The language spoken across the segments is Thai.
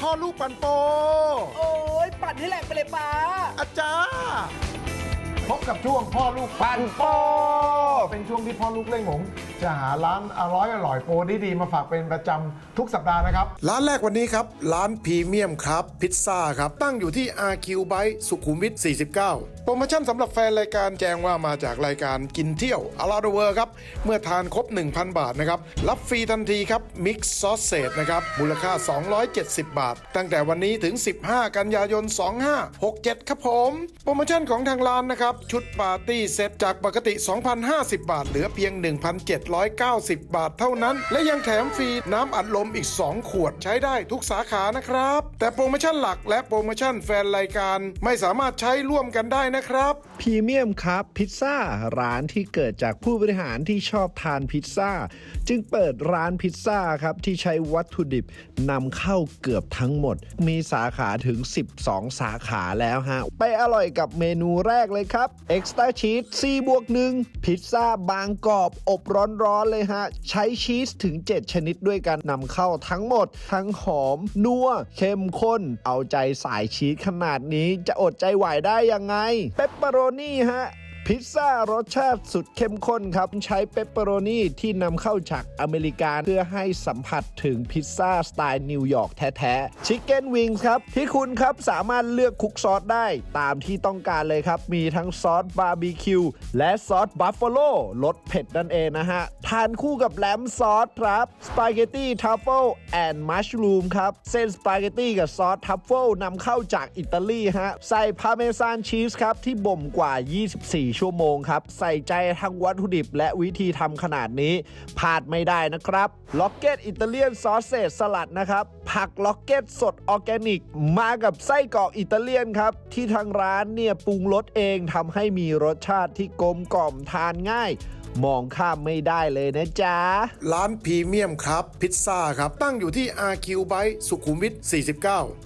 พ่อลูกปันโป โอ้ยปั่นให้แหลกไปเลยป้า อาจารย์พบกับช่วงพ่อลูกปันโป เป็นช่วงที่พ่อลูกเล่งหง จะหาร้านอร่อยอร่อยโปรดีๆมาฝากเป็นประจำทุกสัปดาห์นะครับ ร้านแรกวันนี้ครับ ร้านพรีเมียมครับ พิซซ่าครับ ตั้งอยู่ที่ RQ b y สุขุมวิท 49 โปรโมชั่นสำหรับแฟนรายการแจ้งว่ามาจากรายการกินเที่ยวอลาเดเวอร์ครับ เมื่อทานครบ 1,000 บาทนะครับ รับฟรีทันทีครับมิกซ์ซอสเซจนะครับมูลค่า 270 บาท ตั้งแต่วันนี้ถึง 15 กันยายน 2567 ครับผม โปรโมชั่นของทางร้านนะครับชุดปาร์ตี้เซตจากปกติ 2,050 บาท เหลือเพียง1,070 790 บาทเท่านั้น และยังแถมฟรีน้ำอัดลมอีก 2 ขวดใช้ได้ทุกสาขานะครับ แต่โปรโมชั่นหลักและโปรโมชั่นแฟนรายการไม่สามารถใช้ร่วมกันได้นะครับพรีเมียมครับพิซซ่าร้านที่เกิดจากผู้บริหารที่ชอบทานพิซซ่า จึงเปิดร้านพิซซ่าครับที่ใช้วัตถุดิบนำเข้าเกือบทั้งหมด มีสาขาถึง 12 สาขาแล้วฮะ ไปอร่อยกับเมนูแรกเลยครับ Extra Cheese 4บวก1พิซซ่าบางกรอบอบร้อนๆเลยฮะ ใช้ชีสถึง 7 ชนิดด้วยกันนำเข้าทั้งหมด ทั้งหอม นัว เข้มข้น เอาใจสายชีสขนาดนี้จะอดใจไหวได้ยังไง เปปเปอโรนี่ฮะ พิซซ่ารสชาติสุดเข้มข้นครับ ใช้เปปเปอโรนีที่นำเข้าจากอเมริกาเพื่อให้สัมผัสถึงพิซซ่าสไตล์นิวยอร์กแท้ๆชิคเก้นวิงส์ครับ ที่คุณครับสามารถเลือกคุกซอสได้ตามที่ต้องการเลยครับ มีทั้งซอสบาร์บีคิวและซอสบัฟฟาโลรสเผ็ดนั่นเองนะฮะ ทานคู่กับแลมซอสครับสปาเกตตี้ทัฟเฟิลแอนด์มัชรูมครับ เส้นสปาเกตตี้กับซอสทัฟเฟิลนำเข้าจากอิตาลีฮะใส่พาเมซานชีสครับที่บ่มกว่า 24ชั่วโมงครับ ใส่ใจทั้งวัตถุดิบและวิธีทำขนาดนี้พลาดไม่ได้นะครับล็อกเก็ตอิตาเลียนซอสเซจสลัดนะครับ ผักล็อกเก็ตสดออร์แกนิก มากับไส้กรอกอิตาเลียนครับ ที่ทางร้านเนี่ยปรุงรสเองทำให้มีรสชาติที่กลมกล่อมทานง่าย มองข้ามไม่ได้เลยนะจ๊ะ ร้านพรีเมียมครับ พิซซ่าครับ ตั้งอยู่ที่ RQ b y สุขุมวิท 49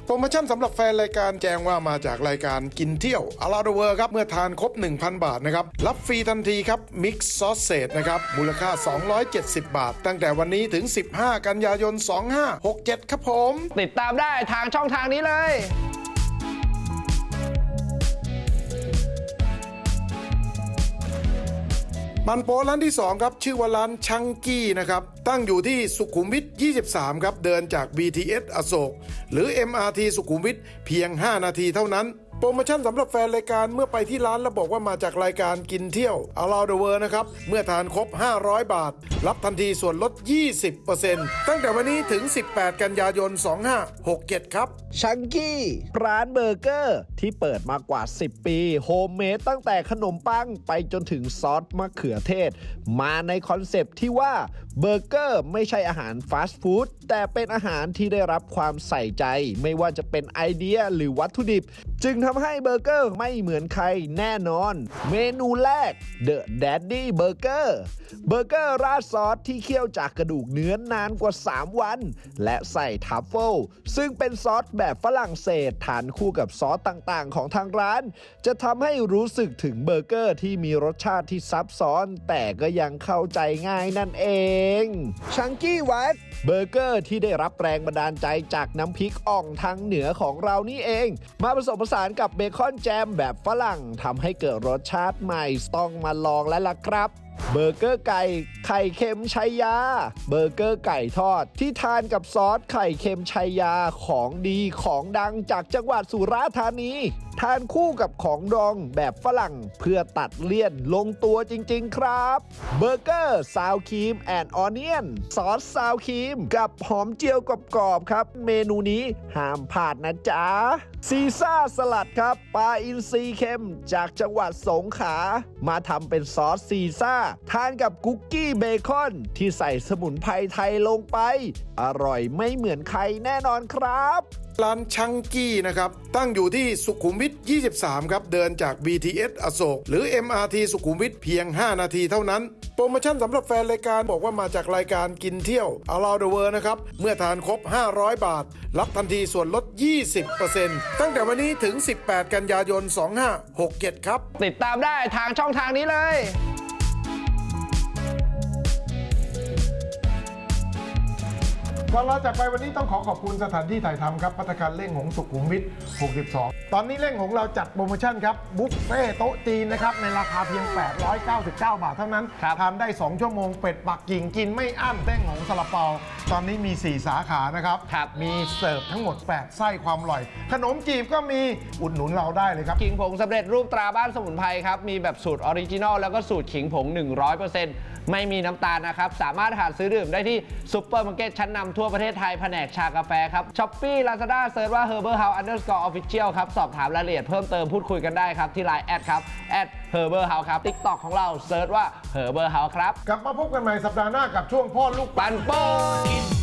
โปรโมชั่นสำหรับแฟนรายการแจ้งว่ามาจากรายการกินเที่ยวอลาเดเวอร์ครับ เมื่อทานครบ 1,000 บาทนะครับ รับฟรีทันทีครับ มิกซ์ซอสเซจนะครับ มูลค่า 270 บาท ตั้งแต่วันนี้ถึง 15 กันยายน 2567 ครับผม ติดตามได้ทางช่องทางนี้เลย มันโปร้านที่ 2 ครับ ชื่อว่าร้านชังกี้นะครับ ตั้งอยู่ที่สุขุมวิท 23 ครับ เดินจาก BTS อโศก หรือ MRT สุขุมวิทเพียง 5 นาทีเท่านั้น โปรโมชั่นสำหรับแฟนรายการเมื่อไปที่ร้านแล้วบอกว่ามาจากรายการกินเที่ยว Around the World นะครับ เมื่อทานครบ 500 บาท รับทันทีส่วนลด 20%ตั้งแต่วันนี้ถึง 18 กันยายน 2567 ครับ ชังกี้ร้านเบอร์เกอร์ ที่เปิดมากว่า 10 ปี โฮมเมดตั้งแต่ขนมปังไปจนถึงซอสมะเขือเทศ มาในคอนเซปต์ที่ว่าเบอร์เกอร์ไม่ใช่อาหารฟาสต์ฟู้ดแต่เป็นอาหารที่ได้รับความใส่ใจ ไม่ว่าจะเป็นไอเดียหรือวัตถุดิบ จึงทำให้เบอร์เกอร์ไม่เหมือนใครแน่นอน เมนูแรก The Daddy Burger เบอร์เกอร์ราดซอสที่เคี่ยวจากกระดูกเนื้อนานกว่า 3 วัน และใส่ทัฟเฟิลซึ่งเป็นซอสแบบฝรั่งเศสทานคู่กับซอสต่างๆ ของทางร้าน จะทำให้รู้สึกถึงเบอร์เกอร์ที่มีรสชาติที่ซับซ้อน แต่ก็ยังเข้าใจง่ายนั่นเองชังกี้วัดเบอร์เกอร์ที่ได้รับแรงบันดาลใจจากน้ำพริกอ่องทางเหนือของเรานี่เอง มาผสมผสานกับเบคอนแจมแบบฝรั่งทำให้เกิดรสชาติใหม่ต้องมาลองแล้วล่ะครับ เบอร์เกอร์ไก่ไข่เค็มชัยยา เบอร์เกอร์ไก่ทอด ที่ทานกับซอสไข่เค็มชัยยาของดีของดังจากจังหวัดสุราษฎร์ธานี ทานคู่กับของดองแบบฝรั่งเพื่อตัดเลี่ยนลงตัวจริง ๆ ครับ เบอร์เกอร์ซาวครีมแอนออเนียนซอสซาวครีมกับหอมเจียวกรอบๆครับ เมนูนี้ห้ามพลาดนะจ๊ะซีซ่าสลัดครับปลาอินทรีเค็มจากจังหวัดสงขลามาทำเป็นซอสซีซ่าทานกับกุ๊กกี้เบคอน ที่ใส่สมุนไพรไทยลงไป อร่อยไม่เหมือนใครแน่นอนครับร้านชังกี้นะครับ ตั้งอยู่ที่สุขุมวิท 23 ครับ เดินจาก BTS อโศก หรือ MRT สุขุมวิทเพียง 5 นาทีเท่านั้น โปรโมชั่นสำหรับแฟนรายการบอกว่ามาจากรายการกินเที่ยว Around the World นะครับ เมื่อทานครบ 500 บาท รับทันทีส่วนลด 20%ตั้งแต่วันนี้ถึง 18 กันยายน 2567 ครับ ติดตามได้ทางช่องทางนี้เลย ก่อนเราจากไปวันนี้ต้องขอขอบคุณสถานที่ถ่ายทำครับพัฒการเล่งหงสุขุมวิท62ตอนนี้เล่งหงเราจัดโปรโมชั่นครับบุฟเฟ่โต๊ะจีนนะครับในราคาเพียง 899 บาทเท่านั้นครับทานได้ 2 ชั่วโมงเป็ดปักกิ่งกินไม่อั้นเล่งหงซาลาเปา ตอนนี้มี 4 สาขานะครับครับมีเสิร์ฟทั้งหมด 8 ไส้ความอร่อย ขนมจีบก็มีอุดหนุนเราได้เลยครับขิงผงสำเร็จรูปตราบ้านสมุนไพรครับมีแบบสูตรออริจินอลแล้วก็สูตรขิงผง 100%ไม่มีน้ำตาลนะครับสามารถหาซื้อดื่มได้ที่ซุปเปอร์มาร์เก็ตชั้นนำทั่วประเทศไทยแผนกชากาแฟครับช้อปปี้ลาซาด้าเซิร์ชว่า Herbal House Underscore Official ครับสอบถามรายละเอียดเพิ่มเติมพูดคุยกันได้ครับ ที่ไลน์แอดครับแอด Herbal House ครับ TikTok ของเราเซิร์ชว่า Herbal House ครับ กลับมาพบกันใหม่สัปดาห์หน้ากับช่วงพ่อลูกปันโป้กิน